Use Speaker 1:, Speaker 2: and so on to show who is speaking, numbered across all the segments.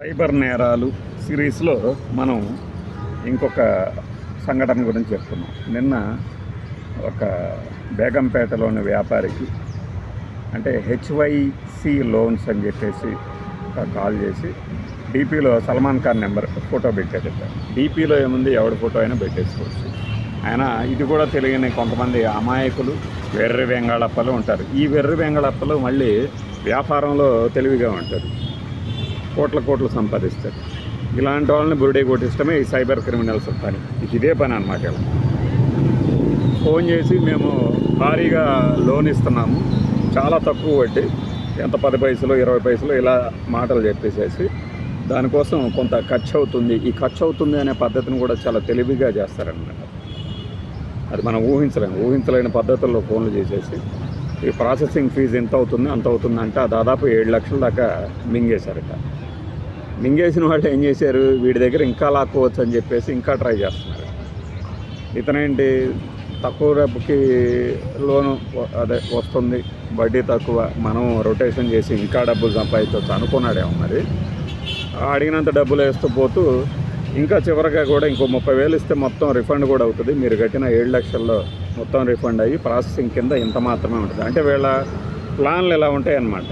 Speaker 1: Cyber నేరాలు సిరీస్లో మనం ఇంకొక సంఘటన గురించి చెప్తున్నాం. నిన్న ఒక బేగంపేటలోని వ్యాపారికి అంటే హెచ్వైసి లోన్స్ అని చెప్పేసి కాల్ చేసి డీపీలో సల్మాన్ ఖాన్ నెంబర్ ఫోటో పెట్టాడు డీపీలో ఏముంది ఎవడి ఫోటో అయినా పెట్టేసుకోవచ్చు. ఆయన ఇది కూడా తెలియని కొంతమంది అమాయకులు వెర్రి వెంగళప్పలు ఉంటారు. ఈ వెర్రి వెంగళప్పలు మళ్ళీ వ్యాపారంలో తెలివిగా ఉంటారు. కోట్ల కోట్లు సంపాదిస్తారు. ఇలాంటి వాళ్ళని బురుడే కొట్టిష్టమే ఈ సైబర్ క్రిమినల్స్ పని ఇదే పని అనమాట ఇలా. ఫోన్ చేసి మేము భారీగా లోన్ ఇస్తున్నాము. చాలా తక్కువ వడ్డీ. ఎంత? పది పైసలు ఇరవై పైసలు ఇలా మాటలు చెప్పేసేసి దానికోసం కొంత ఖర్చు అవుతుంది ఈ ఖర్చు అవుతుంది అనే పద్ధతిని కూడా చాలా తెలివిగా చేస్తారనమాట అది మనం ఊహించలేము ఊహించలేని పద్ధతుల్లో ఫోన్లు చేసేసి ఈ ప్రాసెసింగ్ ఫీజు ఎంత అవుతుంది అంత అవుతుందంటే దాదాపు ఏడు లక్షల దాకా మింగేశారట. మింగేసిన వాళ్ళు ఏం చేశారు? వీడి దగ్గర ఇంకా లాక్కోవచ్చు అని చెప్పేసి ఇంకా ట్రై చేస్తున్నారు. ఇతనేంటి? తక్కువ డబ్బుకి లోను అదే వస్తుంది. వడ్డీ తక్కువ. మనం రొటేషన్ చేసి ఇంకా డబ్బులు సంపాదించవచ్చు అనుకున్నాడేమో మరి. అడిగినంత డబ్బులు వేస్తూ పోతూ ఇంకా చివరిగా కూడా ఇంకో ముప్పై వేలు ఇస్తే మొత్తం రిఫండ్ కూడా అవుతుంది. మీరు కట్టిన ఏడు లక్షల్లో మొత్తం రిఫండ్ అయ్యి ప్రాసెసింగ్ కింద ఇంత మాత్రమే ఉంటుంది. అంటే వీళ్ళ ప్లాన్లు ఇలా ఉంటాయి అన్నమాట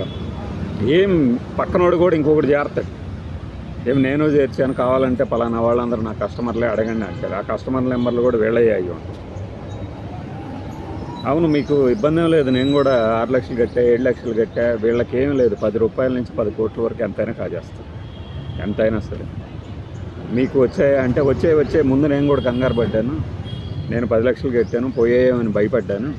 Speaker 1: ఏం పక్కనోడు కూడా ఇంకొకటి జాగ్రత్త. ఏమి నేను చేర్చాను కావాలంటే పలానా వాళ్ళందరూ నా కస్టమర్లే అడగండి అంటారు. ఆ కస్టమర్ నెంబర్లు కూడా వీళ్ళయ్యే అయ్యి ఉంటాయి అవును మీకు ఇబ్బంది ఏం లేదు. నేను కూడా ఆరు లక్షలు కట్టా ఏడు లక్షలు కట్టా వీళ్ళకి ఏం లేదు. పది రూపాయల నుంచి పది కోట్ల వరకు ఎంతైనా కాజేస్తాను ఎంతైనా సరే. మీకు వచ్చే అంటే వచ్చే వచ్చే ముందు నేను కూడా కంగారు పడ్డాను. నేను పది లక్షలు కట్టాను పోయేయమని భయపడ్డాను.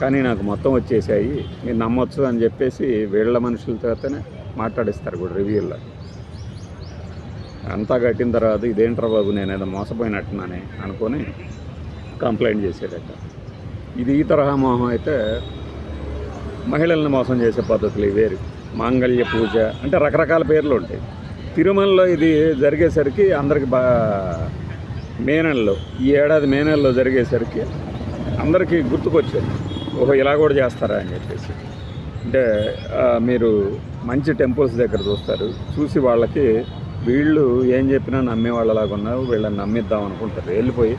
Speaker 1: కానీ నాకు మొత్తం వచ్చేసాయి. మీరు నమ్మొచ్చు అని చెప్పేసి వీళ్ళ మనుషులతోనే మాట్లాడిస్తారు కూడా రివ్యూల్లో. అంతా కట్టిన తర్వాత ఇదేంట్రా బాబు నేను ఏదో మోసపోయినట్టున్నానే అనుకొని కంప్లైంట్ చేసేదట ఇది ఈ తరహా మోహం అయితే మహిళల్ని మోసం చేసే పద్ధతులు వేరు మాంగళ్య పూజ అంటే రకరకాల పేర్లు ఉంటాయి. తిరుమలలో ఇది జరిగేసరికి అందరికి బా మే నెలలో ఈ ఏడాది మే నెలలో జరిగేసరికి అందరికీ గుర్తుకొచ్చేది. ఓహో ఇలా కూడా చేస్తారా అని చెప్పేసి. అంటే మీరు మంచి టెంపుల్స్ దగ్గర చూస్తారు. చూసి వాళ్ళకి వీళ్ళు ఏం చెప్పినా నమ్మే వాళ్ళలాగా ఉన్నారు వీళ్ళని నమ్మిద్దాం అనుకుంటారు. వెళ్ళిపోయి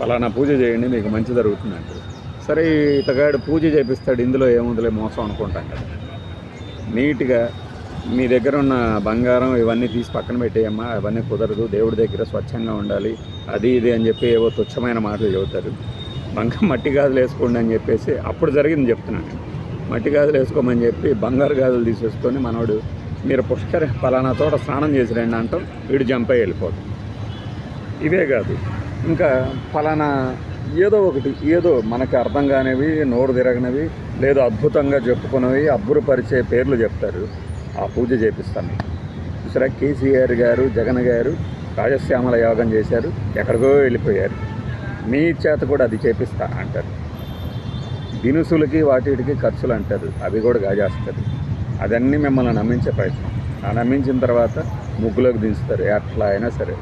Speaker 1: ఫలానా పూజ చేయండి మీకు మంచి జరుగుతుంది అంటారు. సరే ఇతగాడు పూజ చేపిస్తాడు ఇందులో ఏముందిలే మోసం అనుకుంటాం కదా. నీట్గా మీ దగ్గర ఉన్న బంగారం ఇవన్నీ తీసి పక్కన పెట్టేయమ్మా అవన్నీ కుదరదు దేవుడి దగ్గర స్వచ్ఛంగా ఉండాలి అది ఇది అని చెప్పి ఏవో తుచ్చమైన మాటలు చెబుతారు. బంగారం మట్టి గాజులు వేసుకోండి అని చెప్పేసి అప్పుడు జరిగింది చెప్తున్నాను మట్టి గాజులు వేసుకోమని చెప్పి బంగారు గాజులు తీసేసుకొని మనోడు మీరు పుష్కర పలానా చోట స్నానం చేసి రండి అంటాం వీడు జంపై వెళ్ళిపోతాం ఇవే కాదు ఇంకా పలానా ఏదో ఒకటి ఏదో మనకి అర్థం కానివి నోరు తిరగనివి లేదా అద్భుతంగా చెప్పుకున్నవి అబ్బురపరిచే పేర్లు చెప్తారు ఆ పూజ చేపిస్తాను చూసారా కేసీఆర్ గారు జగన్ గారు రాజశ్యామల యోగం చేశారు ఎక్కడికో వెళ్ళిపోయారు. మీ చేత కూడా అది చేపిస్తా అంటారు. దినుసులకి వాటికి ఖర్చులు అంటారు అవి కూడా గాజేస్తారు. అదన్నీ మిమ్మల్ని నమ్మించే ప్రయత్నం. ఆ నమ్మించిన తర్వాత ముగ్గులోకి దించుతారు. ఎట్లా అయినా సరే.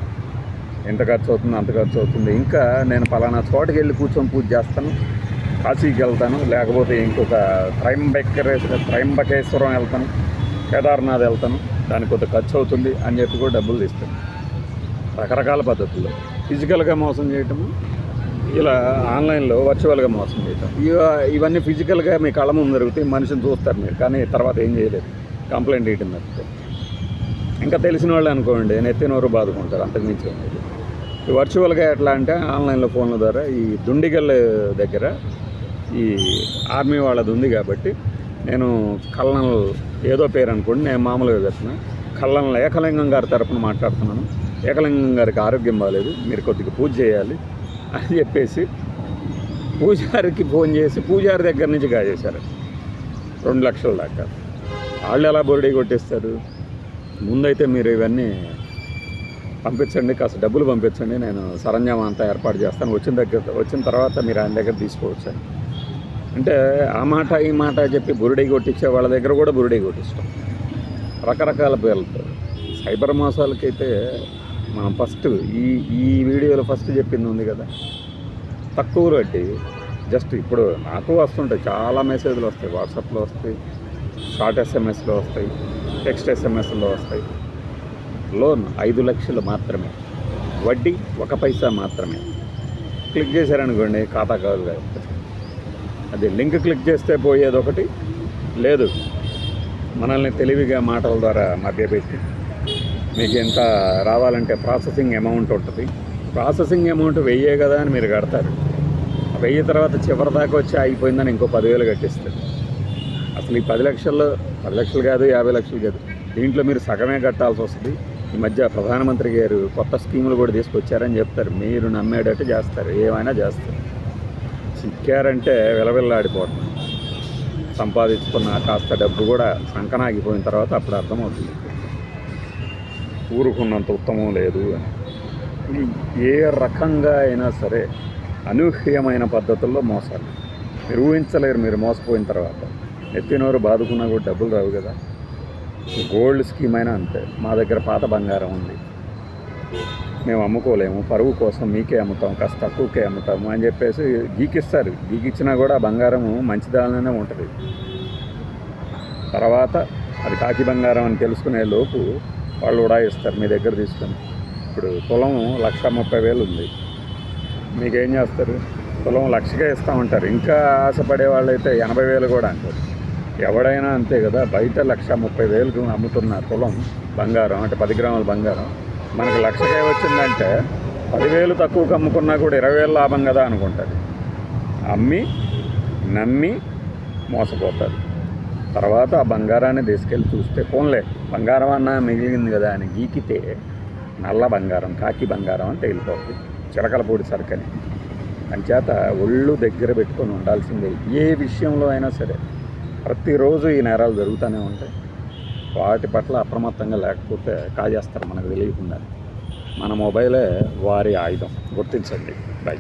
Speaker 1: ఎంత ఖర్చు అవుతుంది అంత ఖర్చు అవుతుంది. ఇంకా నేను పలానా చోటకి వెళ్ళి కూర్చొని పూజ చేస్తాను. కాశీకి వెళ్తాను. లేకపోతే ఇంకొక త్రైంబకేశ్వర త్రైంబకేశ్వరం వెళ్తాను. కేదార్నాథ్ వెళ్తాను. దానికి కొంత ఖర్చు అవుతుంది అని చెప్పి కూడా డబ్బులు తీస్తాను. రకరకాల పద్ధతుల్లో. ఫిజికల్గా మోసం చేయటము ఇలా ఆన్లైన్లో వర్చువల్గా మోసం చేయటం. ఇవన్నీ ఫిజికల్గా మీ కళ్ళ ముందు జరుగుతాయి మనిషిని చూస్తారు మీరు కానీ తర్వాత ఏం చేయలేదు. కంప్లైంట్ ఇవ్వడం తప్పితే. ఇంకా తెలిసిన వాళ్ళు అనుకోండి నెత్తి నోరు బాదుకుంటారు అంతకుమించి ఉండేది ఈ వర్చువల్గా ఎట్లా అంటే ఆన్లైన్లో ఫోన్ల ద్వారా ఈ దుండిగల్ దగ్గర ఈ ఆర్మీ వాళ్ళది ఉంది కాబట్టి నేను కల్నల్ ఏదో పేరు అనుకోండి నేను మామూలుగా చెప్తున్నా. కల్నల్ ఏకలింగం గారి తరపున మాట్లాడుతున్నాను. ఏకలింగం గారికి ఆరోగ్యం బాగాలేదు మీరు కొద్దిగా పూజ చేయాలి. అని చెప్పేసి పూజారికి ఫోన్ చేసి పూజారి దగ్గర నుంచి కాజేశారు. రెండు లక్షల దాకా. వాళ్ళు ఎలా బోర్డీ కొట్టేస్తారు? ముందైతే మీరు ఇవన్నీ పంపించండి కాస్త డబ్బులు పంపించండి. నేను సరంజామా అంతా ఏర్పాటు చేస్తాను. వచ్చిన దగ్గర వచ్చిన తర్వాత మీరు ఆయన దగ్గర తీసుకోవచ్చు అంటే ఆ మాట ఈ మాట చెప్పి బురుడీ కొట్టించే వాళ్ళ దగ్గర కూడా బురుడీ కొట్టిస్తాం. రకరకాల పేర్లతో. సైబర్ మోసాలకైతే మనం ఫస్ట్ ఈ ఈ వీడియోలో ఫస్ట్ చెప్పింది ఉంది కదా. తక్కువ వడ్డీ జస్ట్ ఇప్పుడు నాకు వస్తుంటాయి చాలా మెసేజ్లు వస్తాయి. వాట్సాప్లో వస్తాయి షార్ట్ ఎస్ఎంఎస్లో వస్తాయి టెక్స్ట్ ఎస్ఎంఎస్లో వస్తాయి. లోన్ ఐదు లక్షలు మాత్రమే వడ్డీ ఒక పైసా మాత్రమే. క్లిక్ చేశారనుకోండి ఖాతా కాదు కాదు. అది లింక్ క్లిక్ చేస్తే పోయేది ఒకటి లేదు. మనల్ని తెలివిగా మాటల ద్వారా మభ్యపెట్టి మీకు ఎంత రావాలంటే ప్రాసెసింగ్ అమౌంట్ ఉంటుంది. ప్రాసెసింగ్ అమౌంట్ వెయ్యే కదా అని మీరు కడతారు. వెయ్యి తర్వాత చివరి దాకా వచ్చి అయిపోయిందని ఇంకో పదివేలు కట్టిస్తారు. అసలు ఈ పది లక్షల్లో పది లక్షలు కాదు యాభై లక్షలు కాదు. దీంట్లో మీరు సగమే కట్టాల్సి వస్తుంది. ఈ మధ్య ప్రధానమంత్రి గారు కొత్త స్కీములు కూడా తీసుకొచ్చారని చెప్తారు. మీరు నమ్మేటట్టు చేస్తారు. ఏమైనా చేస్తారు. చిక్కారంటే విలవిల్లాడిపోవడం సంపాదించుకున్న కాస్త డబ్బు కూడా సంకనాగిపోయిన తర్వాత అప్పుడు అర్థమవుతుంది. ఊరుకున్నంత ఉత్తమం లేదు అని. ఏ రకంగా అయినా సరే అనూహ్యమైన పద్ధతుల్లో మోసాలు. మీరు ఊహించలేరు మీరు మోసపోయిన తర్వాత. ఎత్తినోరు బాదుకున్నా కూడా డబ్బులు రావు కదా. గోల్డ్ స్కీమ్ అయినా అంతే. మా దగ్గర పాత బంగారం ఉంది. మేము అమ్ముకోలేము. పరువు కోసం మీకే అమ్ముతాం. కాస్త తక్కువకే అమ్ముతాము అని చెప్పేసి గీకిస్తారు. గీకిచ్చినా కూడా బంగారము మంచిదాలనే ఉంటుంది. తర్వాత అది కాకి బంగారం అని తెలుసుకునే లోపు వాళ్ళు కూడా ఇస్తారు మీ దగ్గర తీసుకొని. ఇప్పుడు కులం లక్ష ముప్పై వేలు ఉంది. మీకేం చేస్తారు? కులం లక్షకే ఇస్తామంటారు. ఇంకా ఆశపడే వాళ్ళైతే ఎనభై వేలు కూడా అంటారు. ఎవడైనా అంతే కదా బయట లక్ష ముప్పై వేలకు అమ్ముతున్న కులం బంగారం అంటే పది గ్రాముల బంగారం మనకు లక్షకే వచ్చిందంటే పదివేలు తక్కువకు అమ్ముకున్నా కూడా ఇరవై వేలు లాభం కదా అనుకుంటారు. అమ్మి నమ్మి మోసపోతారు. తర్వాత ఆ బంగారాన్ని తీసుకెళ్ళి చూస్తే పోన్లే బంగారం అన్నా మిగిలింది కదా అని గీకితే నల్ల బంగారం కాకి బంగారం అని తేలిపోతుంది చిలకలపూడి సరుకని. అంచేత ఒళ్ళు దగ్గర పెట్టుకొని ఉండాల్సిందే. ఏ విషయంలో అయినా సరే ప్రతిరోజు ఈ నేరాలు జరుగుతూనే ఉంటాయి. వాటి పట్ల అప్రమత్తంగా లేకపోతే కాజేస్తారు మనకు తెలియకుండా. మన మొబైలే వారి ఆయుధం. గుర్తించండి. బై.